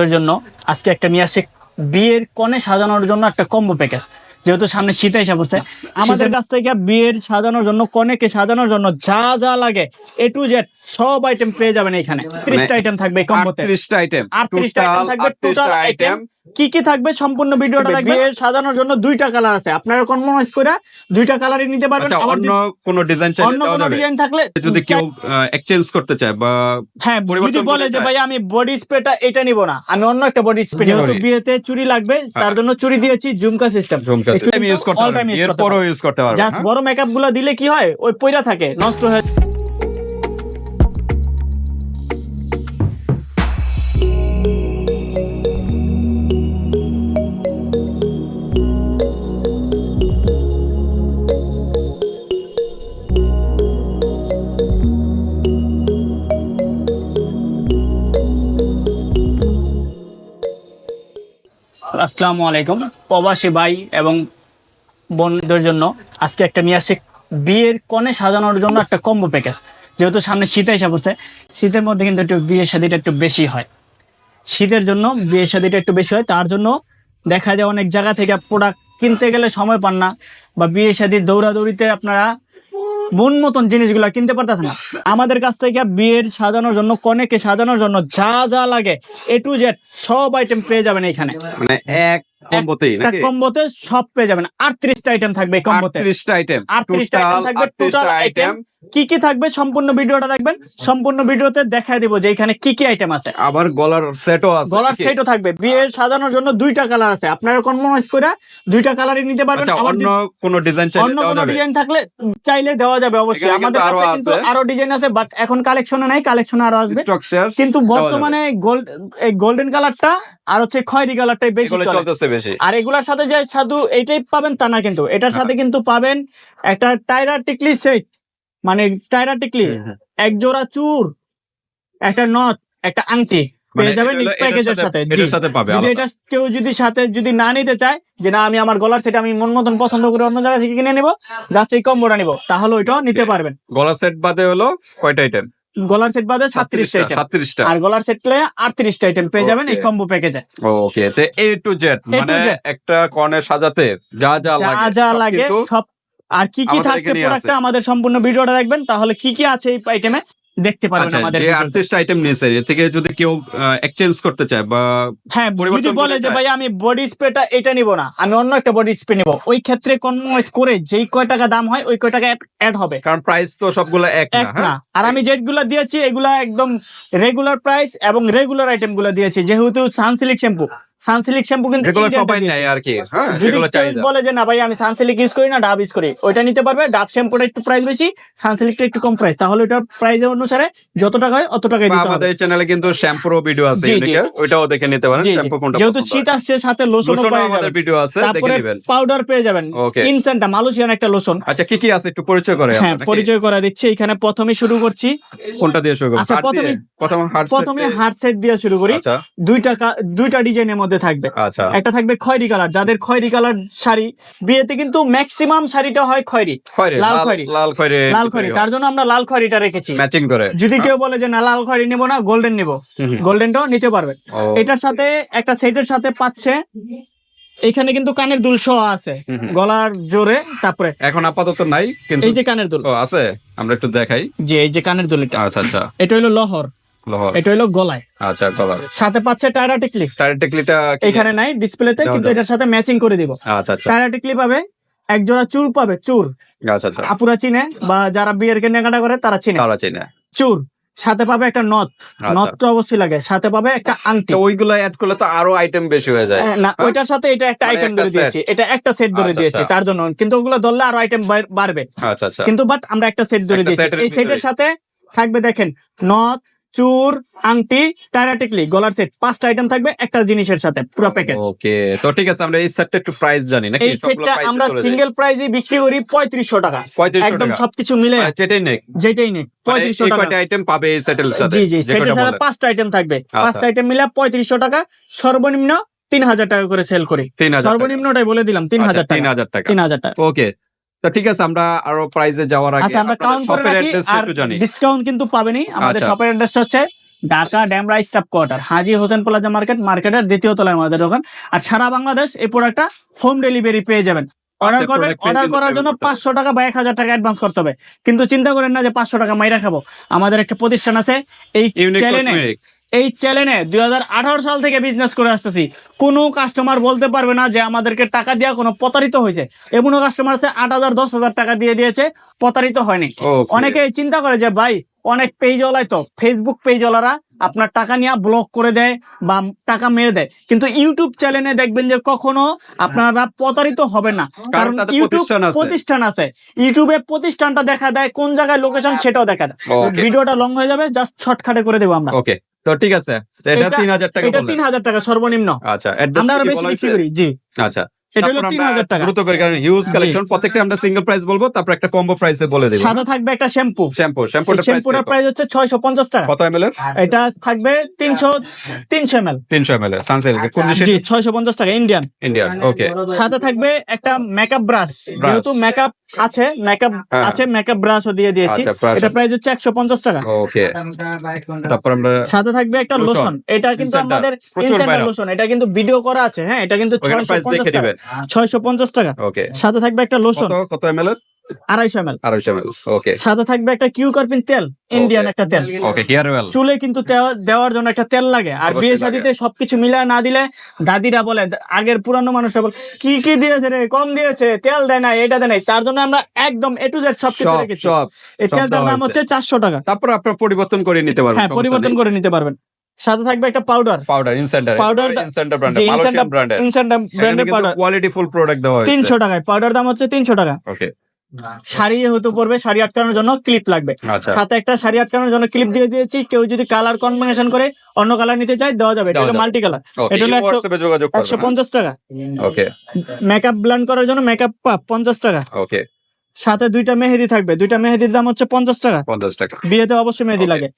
বোনদের জন্য আজকে একটা নিয়ে আসছে বিয়ের কনে সাজানোর জন্য একটা কম্বো প্যাকেজ যেহেতু সামনে শীত এসে পড়ছে আমাদের কাছ থেকে বিয়ের সাজানোর জন্য কনেকে সাজানোর জন্য যা যা লাগে এ টু জেড সব আইটেম পেয়ে যাবেন এখানে। ত্রিশটা আইটেম থাকবে কম্বোতে ত্রিশটা আইটেম আটত্রিশটা আইটেম থাকবে টোটাল আইটেম কি কি থাকবে? সম্পূর্ণ ভিডিওটা থাকবে বিয়ের সাজানোর জন্য দুইটা কালার আছে। আপনারা কনফার্মাইজ করে দুইটা কালারই নিতে পারবেন। আচ্ছা অন্য যদি- কোনো ডিজাইন চাইলে অন্য কোনো? ডিজাইন থাকলে যদি কেউ এক্সচেঞ্জ করতে চায় বা হ্যাঁ যদি বলে যে। ভাই আমি বডি স্প্রেটা এটা নিব না। আমি অন্য একটা বডি স্প্রে নিব. বিয়েতে চুরি লাগবে তার জন্য চুরি দিয়েছি ঝুমকা সিস্টেম ঝুমকা আমি ইউজ করতে অল পারব টাইম ইউজ করতে পারবেন জাস্ট বড় মেকআপগুলো দিলে কি হয়? ওই পয়রা থাকে নষ্ট হয়ে আসসালামু আলাইকুম। প্রবাসী ভাই এবং বোনদের জন্য আজকে একটা নিয়ে আসছে বিয়ের কনে সাজানোর জন্য একটা কম্বো প্যাকেজ যেহেতু সামনে শীত এসে পড়ছে, শীতের মধ্যে কিন্তু একটু বিয়ের শাদিটা একটু বেশি হয়। শীতের জন্য বিয়ের শাদিটা একটু বেশি হয়, তার জন্য দেখা যায় অনেক জায়গা থেকে প্রোডাক্ট কিনতে গেলে সময় পান না বা বিয়ে শাদির দৌড়াদৌড়িতে আপনারা মন মতন জিনিসগুলো কিনতে পারতেছে না। আমাদের কাছ থেকে বিয়ের সাজানোর জন্য, কনেকে সাজানোর জন্য যা যা লাগে এ টু জেড সব আইটেম পেয়ে যাবেন এখানে। মানে এক কম্বোতেই নাকি? কম্বোতে সব পেয়ে যাবেন। আটত্রিশটা আইটেম থাকবে কম্বোতে। আটত্রিশটা আইটেম আটত্রিশটা আইটেম থাকবে টোটাল আইটেম কি কি থাকবে? সম্পূর্ণ ভিডিওটা দেখবেন। সম্পূর্ণ ভিডিওতে দেখায় দিব যে এখানে কি কি আইটেম আছে। আবার গলার সেটও আছে গলার সেটও থাকবে। বিয়ের সাজানোর জন্য দুইটা কালার আছে। আপনারা কনফার্মাইজ করে দুইটা কালারই নিতে পারবেন। আচ্ছা অন্য কোনো ডিজাইন চাইলে অন্য কোনো ডিজাইন থাকলে চাইলে দেওয়া যাবে অবশ্যই। আমাদের কাছে কিন্তু আরও ডিজাইন আছে বাট এখন কালেকশনে নাই কালেকশনে আরও আসবে। কিন্তু বর্তমানে গোল্ড এই গোল্ডেন কালারটা আর হচ্ছে খয়েরি কালারটাই বেশি চলে। চলতেছে বেশি। আর এগুলার সাথে যে সাধু এইটাই পাবেন তা না কিন্তু। এটার সাথে কিন্তু পাবেন একটা টায়রা টিকলি সেট মানে টায়রা টিকলি এক জোড়া চুর একটা নথ একটা আংটি পেয়ে যাবেন মানে এটার প্যাকেজের সাথে যদি এটা কেউ যদি সাথে যদি না নিতে চায় যে না আমি আমার গলার সেট আমি মন মতন পছন্দ করে অন্য জায়গা থেকে কিনে নিব জাস্ট এই কম্বোটা নিব তাহলে ওইটাও নিতে পারবেন। গলার সেট বাদে হলো কয়টা আইটেম গলার সেট বাদে সাতত্রিশটা আইটেম সাতত্রিশটা। আর গলার সেট প্লে আটত্রিশটা আইটেম পেয়ে যাবেন এই. কম্বো প্যাকেজে ওকে তো এ টু জেড মানে একটা কর্নার সাজাতে যা যা লাগে যা যা লাগে সব আর কি কি থাকছে প্রোডাক্টটা আমাদের সম্পূর্ণ ভিডিওটা দেখবেন। তাহলে কি কি আছে এই আইটেমে দেখতে পারবেন আচ্ছা আমাদের যে ভিডিওতে। আটত্রিশটা আইটেম নিয়েছে এর থেকে যদি কেউ এক্সচেঞ্জ করতে চায় বা হ্যাঁ যদি বলে যে ভাই আমি বডি স্প্রেটা এটা নিব না আমি অন্য একটা বডি স্প্রে নিব। ওই ক্ষেত্রে কনভার্স করে যেই কয় টাকা দাম হয় ওই কয় টাকা অ্যাড হবে। কারণ প্রাইস তো সবগুলো এক না হ্যাঁ? আর আমি যেগুলো দিয়েছি এগুলা একদম রেগুলার প্রাইস এবং রেগুলার আইটেমগুলো দিয়েছি। যেহেতু সানসিলিক শ্যাম্পু সানসিলিক শ্যাম্পু কিন্তু যেগুলো সবাই নেয় আর কি হ্যাঁ যেগুলো চাহিদা। বলে যে না ভাই আমি সানসিলিক ইউজ করি না ডাব ইউজ করি। ওইটা নিতে পারবে ডাব শ্যাম্পুটা একটু প্রাইস বেশি সানসিলিকটা একটু কম প্রাইস তাহলে ওটার প্রাইস অনুসারে যত টাকা হয় অত টাকাই দিতে হবে। আমাদের চ্যানেলে কিন্তু শ্যাম্পুর ভিডিও আছে ওইটাও দেখে নিতে পারেন শ্যাম্পু কোনটা যেহেতু শীত আসছে সাথে লোশনও পেয়ে আমাদের যাবেন ভিডিও আছে দেখে নেবেন। পাউডার পেয়ে যাবেন। ইনসেন্টা মালয়েশিয়ান একটা লোশন আচ্ছা কি কি আছে? একটু পরিচয় করে হ্যাঁ পরিচয় করা দিচ্ছি। এখানে প্রথমে শুরু করছি। কোনটা দিয়ে শুরু করব? আচ্ছা, প্রথমে- প্রথমে হার্ট সেট দিয়ে? শুরু করি। আচ্ছা। দুইটা দুইটা ডিজাইনের মধ্যে থাকবে। আচ্ছা। একটা থাকবে খয়েরি কালার। যাদের খয়েরি কালার শাড়ি বিয়েতে কিন্তু ম্যাক্সিমাম শাড়িটা হয় খয়রি। লাল খয়েরি। লাল খয়রি লাল খয়েরি তার জন্য আমরা লাল খয়েরিটা রেখেছি। ম্যাচিং করে। যদি কেউ বলে যে না লাল খয়েরি নেব না গোল্ডেন নেব। গোল্ডেনটাও নিতে পারবে। এটার সাথে একটা সেটের সাথে পাচ্ছে এখানে কিন্তু কানের দুল সহ আছে। গলার জোরে তারপরে এখন আপাতত নাই কিন্তু এই যে কানের দুল। ও আছে। আমরা একটু দেখাই। যে এই যে কানের দুল এটা আচ্ছা আচ্ছা। এটা হলো লহর। এটা হলো গলায়। আচ্ছা কলার সাথে পাচ্ছে টায়রা টিকলি টায়ার টেকলিটা এখানে নাই ডিসপ্লেতে কিন্তু এটার সাথে ম্যাচিং করে দিব। আচ্ছা আচ্ছা। টায়রা টিকলি পাবে এক জোড়া চুর পাবে চুর। আচ্ছা আচ্ছা। আপুরা চিনে বা যারা বিয়ের কেনাকাটা করে তারা চিনে। তারা চেনে। চুর। সাথে পাবে একটা নথ। আচ্ছা। নথটা অবশ্যই লাগে। সাথে পাবে একটা আংটি। ওইগুলো অ্যাড করলে তো আরও আইটেম বেশি হয়ে যায়। না হ্যাঁ? ওইটার সাথে এটা একটা মানে আইটেম ধরে দিয়েছি। এটা একটা সেট ধরে আচ্ছা, দিয়েছি আচ্ছা। তার জন্য। কিন্তু ওগুলো ধরলে আরও আইটেম বাড়বে। আচ্ছা আচ্ছা। কিন্তু বাট আমরা একটা সেট ধরে দিয়েছি। এই সেটের সাথে থাকবে দেখেন নথ চুর আংটি টায়ারাটিকলি গলার সেট পাঁচটা আইটেম থাকবে একটা জিনিসের সাথে পুরো প্যাকেজ ওকে তো ঠিক আছে আমরা এই সেটটা একটু প্রাইস জানি নাকি এই সেটটা আমরা সিঙ্গেল প্রাইজে বিক্রি করি পঁয়ত্রিশশো টাকা। পঁয়ত্রিশশো একদম সবকিছু মিলে মানে যেটাই নেই যেটাই নেই পঁয়ত্রিশশো এই টাকা। কয়টা আইটেম পাবে এই সেটের সাথে? জি জি সেটের সাথে পাঁচটা আইটেম থাকবে। আচ্ছা। পাঁচটা আইটেম মিলে পঁয়ত্রিশশো টাকা সর্বনিম্ন তিন হাজার টাকা করে সেল করি। সর্বনিম্নটাই বলে দিলাম তিন আচ্ছা, হাজার তিন টাকা। হাজার টাকা। তিন হাজার টাকা। ওকে তো ঠিক আছে আমরা আরও প্রাইজে যাওয়ার আগে আচ্ছা আমরা কাউন্ট করে রাখি আর ডিসকাউন্ট কিন্তু পাবেনি আমাদের আচ্ছা। শপের অ্যাড্রেসটা হচ্ছে Dhaka Demra staff quarter Haji Hossain plaza market মার্কেটের দ্বিতীয় তলায় আমাদের দোকান। আর সারা বাংলাদেশ এই প্রোডাক্টটা হোম ডেলিভারি পেয়ে যাবেন। অর্ডার করবেন অর্ডার করার জন্য পাঁচশো টাকা বা এক হাজার টাকা অ্যাডভান্স করতে হবে। কিন্তু চিন্তা করেন না যে পাঁচশো টাকা মাইরা খাব। আমাদের একটা প্রতিষ্ঠান আছে এই চ্যানেলে এই চ্যানেলে দুই হাজার আঠারো সাল থেকে বিজনেস করে আসতেছি। কোনো কাস্টমার বলতে পারবে না যে আমাদেরকে টাকা দেওয়া কোনো প্রতারিত হয়েছে। এমনও কাস্টমার আছে আট হাজার দশ হাজার টাকা দিয়ে দিয়েছে প্রতারিত হয়নি। অনেকে চিন্তা করে যে ভাই অনেক পেজওয়ালাই তো। ফেসবুক পেজ ওলারা আপনার টাকা নিয়ে ব্লক করে দেয় বা টাকা মেরে দেয়। কিন্তু ইউটিউব চ্যানেলে দেখবেন যে কখনো আপনারা প্রতারিত হবে না। কারণ ইউটিউব প্রতিষ্ঠান আছে। ইউটিউবে প্রতিষ্ঠানটা দেখা দেয় কোন জায়গায় লোকেশন সেটাও দেখা দেয়। ভিডিওটা লং হয়ে যাবে জাস্ট শর্টকাটে করে দেবো আমরা। তো ঠিক আছে এটা তিন হাজার টাকা এটা বললেন। তিন হাজার টাকা সর্বনিম্ন। আচ্ছা আমরা বেশি করি জি। আচ্ছা এটা হলো তিন হাজার টাকা। দ্রুত করে কারণ হিউজ কালেকশন প্রত্যেকটা আমরা সিঙ্গেল প্রাইস বলব তারপর একটা কম্বো প্রাইসে বলে দেব। সাদা থাকবে একটা শ্যাম্পু শ্যাম্পু শ্যাম্পুটার শ্যাম্পুটার প্রাইস হচ্ছে ছয়শো পঞ্চাশ টাকা। কত এমএল এর? এটা থাকবে তিনশো তিনশো এম 300 এমএল এর কোন দেশে? জি ছয়শো পঞ্চাশ টাকা ইন্ডিয়ান ইন্ডিয়ান ওকে সাথে থাকবে একটা মেকআপ ব্রাশ যেহেতু মেকআপ আছে মেকআপ হ্যাঁ। আছে মেকআপ ব্রাশও দিয়ে দিয়েছি। আচ্ছা এটা প্রাইস হচ্ছে একশো পঞ্চাশ টাকা। ওকে তারপর আমরা সাথে থাকবে একটা লোশন এটা কিন্তু। আমাদের লোশন এটা কিন্তু ভিডিও করা আছে হ্যাঁ এটা কিন্তু টাকা। ছয়শো পঞ্চাশ টাকা। ওকে। সাথে থাকবে একটা লোশন কত কত এমএল এর? আড়াইশো এম এল 250 এমএল ওকে। সাথে থাকবে একটা কিউ কার্পিন তেল ইন্ডিয়ান একটা তেল। ওকে হেয়ার অয়েল চুলে কিন্তু দেওয়ার জন্য একটা তেল লাগে। আর বিয়ে শাদিতে সবকিছু মিলায় না দিলে দাদিরা বলে আগের পুরানো মানুষরা বলে কি কি দিয়েছে রে? কম দিয়েছে তেল দেয় না এটা দেয় নাই। তার জন্য আমরা একদম এ টু জেড সবকিছু রেখেছি। এই তেলটার দাম হচ্ছে চারশো টাকা। তারপর আপনারা পরিবর্তন করে নিতে পারবেন হ্যাঁ পরিবর্তন করে নিতে পারবেন। সাথে থাকবে একটা পাউডার পাউডার ইনসেন্টার দা- ইনসেন্টার ব্র্যান্ড মালয়েশিয়ান ব্র্যান্ডের পাউডার কোয়ালিটি ফুল প্রোডাক্ট দেওয়া হয়েছে। তিনশো টাকায়। পাউডার দাম হচ্ছে তিনশো টাকা। ওকে শাড়ি হতে পড়বে শাড়ি আটকানোর জন্য ক্লিপ লাগবে। আচ্ছা। সাথে একটা শাড়ি আটকানোর জন্য ক্লিপ দিয়ে দিয়েছি। কেউ যদি কালার কম্বিনেশন করে অন্য কালার নিতে চায় দেওয়া যাবে। এটা হলো মাল্টি কালার এটা হলো একশো- পঞ্চাশ টাকা। ওকে মেকআপ ব্লান্ড করার জন্য মেকআপ পাপ পঞ্চাশ টাকা। ওকে সাথে দুইটা মেহেদি থাকবে। দুইটা মেহেদির দাম হচ্ছে পঞ্চাশ টাকা। 50 টাকা। বিয়েতে অবশ্যই মেহেদি লাগে।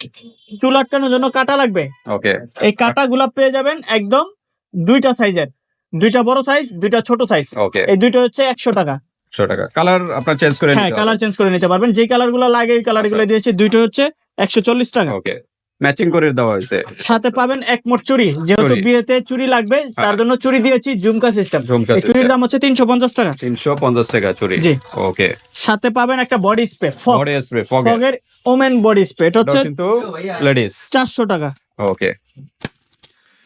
চুল আটকানোর জন্য কাটা লাগবে। ওকে এই কাটা গুলা পেয়ে যাবেন একদম দুইটা সাইজের। দুইটা বড় সাইজ দুইটা ছোট সাইজ। ওকে এই দুইটা হচ্ছে একশো টাকা। টাকা। কালার আপনার চেঞ্জ করে হ্যাঁ কালার চেঞ্জ করে নিতে পারবেন। যে কালারগুলো লাগে এই কালারগুলো দিয়েছে দুইটা হচ্ছে একশো চল্লিশ টাকা। ওকে ম্যাচিং করে দেওয়া হয়েছে। সাথে পাবেন এক মোট চুরি। যেহেতু। বিয়েতে চুড়ি লাগবে তার জন্য চুরি দিয়েছি ঝুমকা সিস্টেম চুড়ির দাম হচ্ছে তিনশো পঞ্চাশ টাকা। 350 টাকা চুরি। জি। ওকে। সাথে পাবেন একটা বডি স্প্রে বডি স্প্রে ফগের ওমেন বডি স্প্রে এটা হচ্ছে কিন্তু লেডিস চারশো টাকা। ওকে।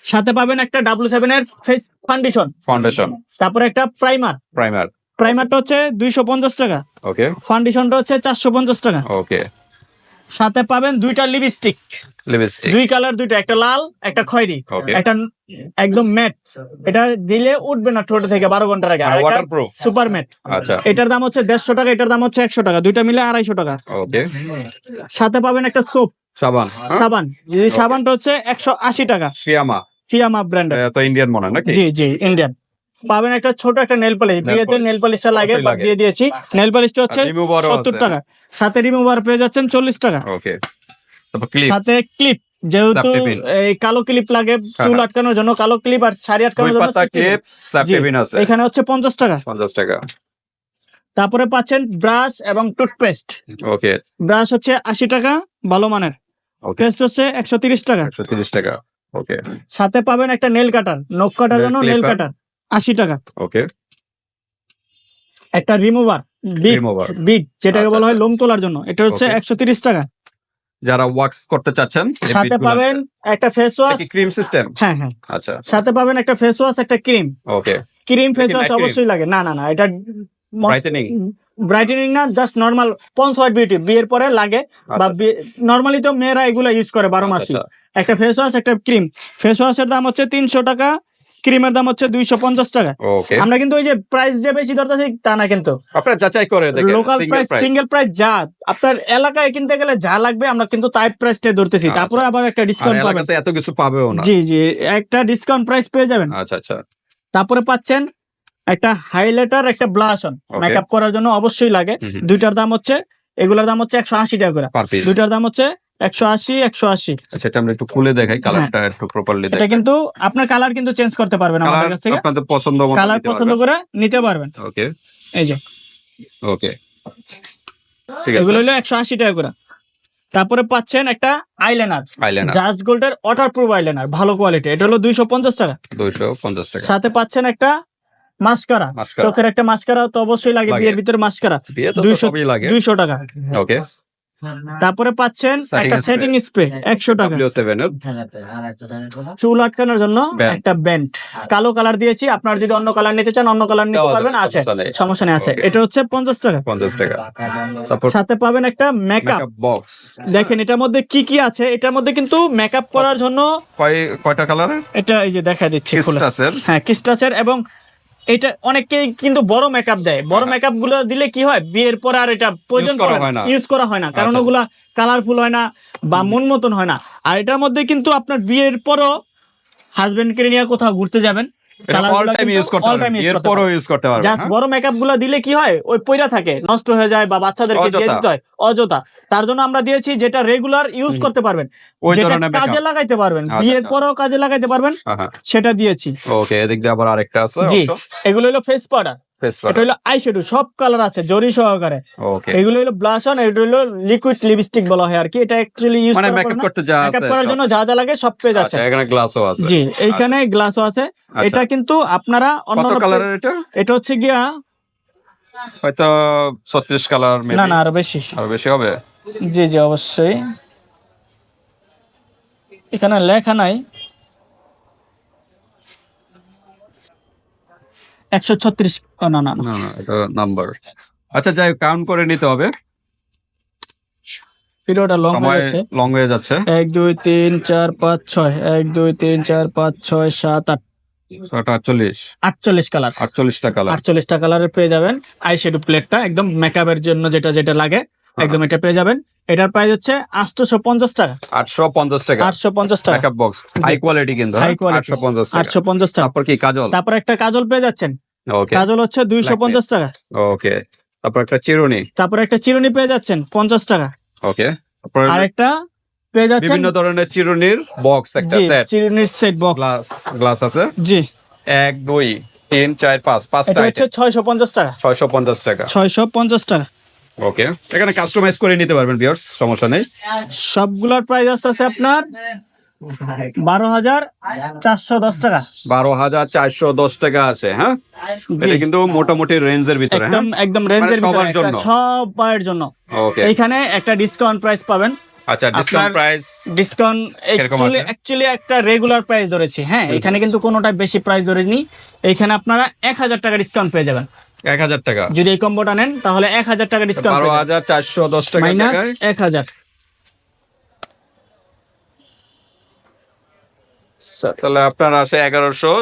সাথে পাবেন একটা ডাব্লু সেভেন এর ফেস ফাউন্ডেশন ফাউন্ডেশন তারপরে একটা প্রাইমার প্রাইমার প্রাইমারটা হচ্ছে দুইশো পঞ্চাশ টাকা। ওকে। ফাউন্ডেশনটা হচ্ছে চারশো পঞ্চাশ টাকা। ওকে। সাথে পাবেন দুইটা লিপস্টিক লিপস্টিক দুই কালার দুইটা একটা লাল একটা খয়েরি। একটা একদম ম্যাট এটা দিলে উঠবে না ঠোঁট থেকে বারো ঘণ্টার আগে। ওয়াটারপ্রুফ সুপার ম্যাট আচ্ছা। এটার দাম হচ্ছে দেড়শো টাকা এটার দাম হচ্ছে একশো টাকা। দুইটা মিলে আড়াইশো টাকা। সাথে পাবেন একটা সোপ সাবান সাবান। যে সাবানটা হচ্ছে একশো আশি টাকা। ফিয়ামা ফিয়ামা ব্র্যান্ড তো ইন্ডিয়ান মনে হয় নাকি? জি জি ইন্ডিয়ান পাবেন একটা ছোট একটা নেল পলিশ বিয়েতে। নেল পলিশটা লাগে দিয়ে দিয়েছি। নেল পলিশটা হচ্ছে সত্তর টাকা। সাথে রিমুভার পেয়ে যাচ্ছেন চল্লিশ টাকা। ওকে। তারপর ক্লিপ সাথে ক্লিপ যেহেতু এই কালো ক্লিপ লাগে চুল হ্যাঁ। আটকানোর জন্য কালো ক্লিপ আর শাড়ি আটকানোর জন্য ক্লিপ। আছে। এখানে হচ্ছে পঞ্চাশ টাকা। 50 টাকা। তারপরে পাচ্ছেন ব্রাশ এবং টুথপেস্ট ওকে। ব্রাশ হচ্ছে আশি টাকা ভালো মানের. পেস্ট হচ্ছে একশো তিরিশ টাকা। 130 টাকা। ওকে। সাথে পাবেন একটা নেল কাটার নখ কাটার জন্য নেল কাটার আশি টাকা। ওকে। একটা রিমুভার বিগ Remover। বিগ যেটাকে আচ্ছা, বলা হয় আচ্ছা। লোম তোলার জন্য। এটা হচ্ছে Okay. একশো তিরিশ টাকা। যারা ওয়াক্স করতে চাচ্ছেন সাথে পাবেন একটা ফেস ওয়াশ ক্রিম সিস্টেম হ্যাঁ হ্যাঁ। আচ্ছা। সাথে পাবেন একটা ফেস ওয়াশ একটা ক্রিম ওকে ক্রিম ফেস কি ওয়াশ cream? অবশ্যই লাগে। না না না এটা ব্রাইটেনিং ব্রাইটেনিং না just normal Pond's white beauty বিয়ের পরে লাগে বা নর্মালি তো মেয়েরা এগুলো ইউজ করে বারো মাসই। আচ্ছা, একটা ফেস ওয়াশ একটা ক্রিম ফেস ওয়াশের দাম হচ্ছে তিনশো টাকা। ক্রিমের দাম হচ্ছে দুইশো পঞ্চাশ টাকা। আমরা কিন্তু ওই যে প্রাইস যে বেশি ধরতেছি তা না কিন্তু। আপনারা যাচাই করে লোকাল প্রাইস সিঙ্গেল প্রাইস যা আপনার এলাকায় কিনতে গেলে যা লাগবে আমরা কিন্তু তাই প্রাইসটা ধরতেছি। আচ্ছা। তারপরে আবার একটা ডিসকাউন্ট পাবেন। এত কিছু পাবেও না। জি জি একটা ডিসকাউন্ট প্রাইস পেয়ে যাবেন। আচ্ছা আচ্ছা। তারপরে পাচ্ছেন একটা হাইলাইটার একটা ব্লাশন Okay. মেকআপ করার জন্য অবশ্যই লাগে। দুইটার দাম হচ্ছে এগুলোর দাম হচ্ছে একশো আশি টাকা করে। দুইটার দাম হচ্ছে একশো আশি একশো আশি। আচ্ছা এটা আমরা একটু খুলে দেখাই কালারটা একটু প্রপারলি এটা কিন্তু আপনার কালার কিন্তু চেঞ্জ করতে পারবেন আমাদের কাছ থেকে। আপনাদের পছন্দ মতো কালার পছন্দ করে নিতে পারবেন। ওকে এই যে। ওকে ঠিক আছে। এগুলো হলো একশো আশি টাকা করে। তারপরে পাচ্ছেন একটা আইলাইনার জাস্ট গোল্ডের ওয়াটার প্রুফ আইলাইনার ভালো কোয়ালিটি এটা হলো দুইশো পঞ্চাশ টাকা। দুইশো পঞ্চাশ টাকা। সাথে পাচ্ছেন একটা মাস্কারা। চোখের একটা মাস্কারা তো অবশ্যই লাগে লাগে। বিয়ের ভিতরে মাস্কারা দুইশো- দুইশো টাকা। ওকে তারপরে পাচ্ছেন একটা সেটিং স্প্রে একশো টাকা। চুল আটকানোর জন্য একটা ব্যান্ড কালো কালার দিয়েছি আপনার যদি অন্য কালার নিতে চান অন্য কালার নিতে পারবেন আছে। সমস্যা নেই। আছে। এটা হচ্ছে পঞ্চাশ টাকা। পঞ্চাশ টাকা। সাথে পাবেন একটা মেকআপ বক্স দেখেন এটার মধ্যে কি কি আছে? এটার মধ্যে কিন্তু মেকআপ করার জন্য কয়টা কালারের এটা এই যে দেখা দিচ্ছি হ্যাঁ কিস্টাচের এবং এটা অনেকে কিন্তু বড় মেকআপ দেয়। বড় মেকআপগুলো দিলে কি হয়? বিয়ের পর আর এটা প্রয়োজন হ্যাঁ। হয়। ইউজ করা হয় না। কারণ ওগুলো ওগুলা কালারফুল হয় না বা মন মতন হয় না। আর এটার মধ্যে কিন্তু আপনার বিয়ের পরও হাজবেন্ডকে নিয়ে কোথাও ঘুরতে যাবেন। হ্যাঁ? বড় মেকআপগুলো দিলে কি হয়? ওই পয়রা থাকে নষ্ট হয়ে যায় বা বাচ্চাদেরকে দিয়ে অযথা। দিতে হয় অযথা। তার জন্য আমরা দিয়েছি যেটা রেগুলার ইউজ করতে পারবেন যেটা কাজে লাগাইতে পারবেন আচ্ছা, বিয়ের আচ্ছা। পরেও কাজে লাগাইতে পারবেন সেটা দিয়েছি। ওকে এদিক দিয়ে আবার আরেকটা আছে জি এগুলো হলো ফেস পাউডার এটা হলো আই শ্যাডো সব কালার আছে জরি সহকারে। এগুলো হলো ব্লাশ অন এটা হলো লিকুইড লিপস্টিক বলা হয় আর কি এটা অ্যাকচুয়ালি ইউজ মানে মেকআপ করতে যা আছে মেকআপ করার জন্য যা যা লাগে সব পেয়ে যাচ্ছে আচ্ছা এখানে গ্লাসও আছে। জি এইখানে গ্লাসও আছে। আচ্ছা। এটা কিন্তু আপনারা অন্য কালারের এটা? এটা হচ্ছে গিয়া হয়তো ছত্রিশ কালার না না আরও বেশি। আরও বেশি হবে? জি জি অবশ্যই। এখানে লেখা নাই। একশো ছত্রিশ না না না। না না এটা নাম্বার। আচ্ছা যাই কাউন্ট করে নিতে হবে। ভিডিওটা লং হয়ে যাচ্ছে লং হয়ে যাচ্ছে। এক দুই তিন চার পাঁচ ছয়। এক দুই তিন চার পাঁচ ছয় সাত আট। আটচল্লিশ। আটচল্লিশ কালার আটচল্লিশটা কালার আটচল্লিশটা কালারের পেয়ে যাবেন আই প্লেটটা একদম মেকআপের জন্য যেটা যেটা লাগে একদম এটা পেয়ে যাবেন। এটার প্রাইস হচ্ছে পঞ্চাশ টাকা। আটশো পঞ্চাশ টাকা। আটশো পঞ্চাশ টাকা। মেকআপ বক্স হাই কোয়ালিটি কিন্তু High quality। আটশো পঞ্চাশ আটশো পঞ্চাশ টাকা। তারপর কি কাজল? তারপর একটা কাজল পেয়ে যাচ্ছেন। ওকে কাজল হচ্ছে দুইশো পঞ্চাশ টাকা। ওকে তারপর একটা চিরুনি। তারপর একটা চিরুনি পেয়ে যাচ্ছেন পঞ্চাশ টাকা। ওকে আর একটা পেয়ে যাচ্ছেন বিভিন্ন ধরনের চিরুনির বক্স একটা সেট চিরুনির সেট বক্স গ্লাস গ্লাস আছে? জি। এক দুই তিন চার পাঁচ পাঁচটা হচ্ছে ছয়শো পঞ্চাশ টাকা। ছয়শো পঞ্চাশ টাকা। ছয়শো পঞ্চাশ টাকা। ওকে এখানে কাস্টমাইজ করে নিতে পারবেন ভিউয়ার্স সমস্যা নেই। সবগুলোর প্রাইস আসতেছে আপনার বারো হাজার চারশো দশ টাকা। বারো হাজার চারশো দশ টাকা আছে হ্যাঁ? এটা কিন্তু মোটামুটি রেঞ্জের ভিতরে হ্যাঁ? একদম একদম রেঞ্জের সবার একটা জন্য? ডিসকাউন্ট প্রাইস পাবেন। আচ্ছা discount price discount actually actually একটা রেগুলার প্রাইস ধরেছি হ্যাঁ? এখানে কিন্তু কোনোটা বেশি প্রাইস ধরেনি। এইখানে আপনারা এক হাজার টাকা ডিসকাউন্ট পেয়ে যাবেন। এক হাজার টাকা? যদি এই কম্বোটা নেন তাহলে এক হাজার টাকা ডিসকাউন্ট বারো হাজার চারশো দশ টাকা মাইনাস এক হাজার। তাহলে আপনার আসে এগারোশো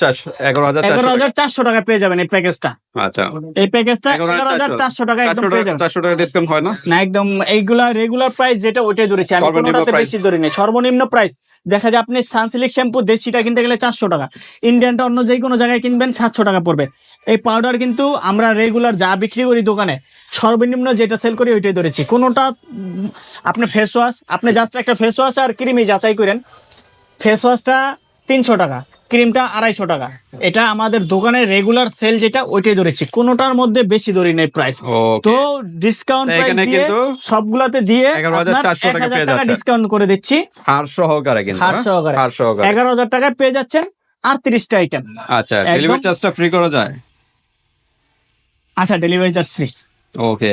চারশো এগারো হাজার এগারো হাজার চারশো টাকা পেয়ে যাবেন এই প্যাকেজটা। আচ্ছা। এই প্যাকেজটা এগারো হাজার চারশো টাকা একদম পেয়ে যাবেন। চারশো টাকা ডিসকাউন্ট হয় না? না একদম এইগুলা রেগুলার প্রাইস যেটা ওইটাই ধরেছি। আমি কোনোটাতে? বেশি ধরিনি। সর্বনিম্ন প্রাইস দেখা যায় আপনি সানসিলিক শ্যাম্পু দেশিটা কিনতে গেলে চারশো টাকা। ইন্ডিয়ানটা অন্য যে কোনো জায়গায় কিনবেন সাতশো টাকা পড়বে। এই পাউডার কিন্তু আমরা রেগুলার যা বিক্রি করি দোকানে সর্বনিম্ন যেটা সেল করি ওইটাই ধরেছি। কোনোটা আপনি ফেস ওয়াশ আপনি জাস্ট একটা ফেস ওয়াশ আর ক্রিমই যাচাই করেন। ফেস ওয়াশটা তিনশো টাকা ক্রিমটা আড়াইশো টাকা। এটা আমাদের দোকানের রেগুলার সেল যেটা ওইটাই ধরেছি। কোনোটার মধ্যে বেশি ধরি নেই প্রাইস তো ডিসকাউন্ট প্রাইস দিয়ে সবগুলাতে দিয়ে টাকা ডিসকাউন্ট করে দিচ্ছি। হার সহকারে কিন্তু হার হ্যাঁ? সহকারে। হার সহকারে। এগারো হাজার টাকায় পেয়ে যাচ্ছেন আটত্রিশটা আইটেম আচ্ছা ডেলিভারি চার্জটা ফ্রি করা যায়? আচ্ছা delivery charge free okay.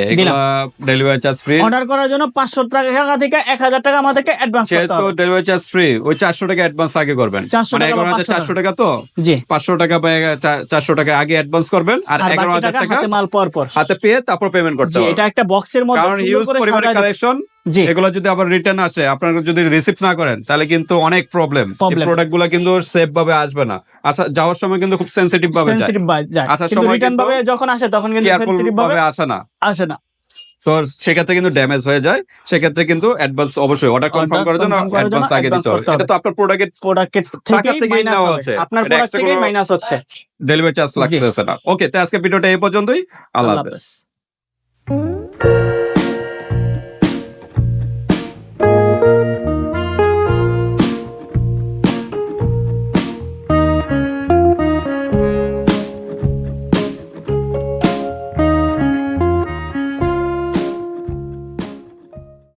Delivery charge free order করার জন্য পাঁচশো টাকা থেকে এক হাজার টাকা আমাদেরকে অ্যাডভান্স করতে হবে। ডেলিভারি চার্জ ফ্রি ওই চারশো টাকা অ্যাডভান্স আগে করবেন। 400 মানে টাকা 500 তো? জি। পাঁচশো টাকা বা চা- চারশো টাকা আগে অ্যাডভান্স করবেন আর আর এগারো বাকি হাজার টাকা টাকা হাতে মাল পর পর। হাতে পেয়ে তারপর পেমেন্ট করতে হবে। এটা একটা বক্সের মধ্যে সুন্দর করে কালেকশন এগুলো যদি আবার রিটার্ন আসে আপনারা যদি রিসিভ না করেন তাহলে কিন্তু অনেক প্রবলেম প্রোডাক্টগুলো কিন্তু সেফ ভাবে আসবে না। আসা যাওয়ার সময় কিন্তু খুব সেন্সিটিভ ভাবে যায়। আসার কিন্তু সময় রিটার্ন ভাবে যখন আসে তখন কিন্তু সেনসিটিভ ভাবে আসে না। আসে না। তো সেক্ষেত্রে কিন্তু ড্যামেজ হয়ে যায়। সেক্ষেত্রে কিন্তু অ্যাডভান্স অবশ্যই অর্ডার কনফার্ম করার জন্য অ্যাডভান্স আগে দিতে হবে। এটা তো আপনার প্রোডাক্টের প্রোডাক্টের থেকেই মাইনাস নেওয়া হচ্ছে। আপনার প্রোডাক্ট থেকেই মাইনাস হচ্ছে। ডেলিভারি চার্জ লাগতেছে না। ওকে তো আজকে ভিডিওটা এই পর্যন্তই। আল্লাহ হাফেজ।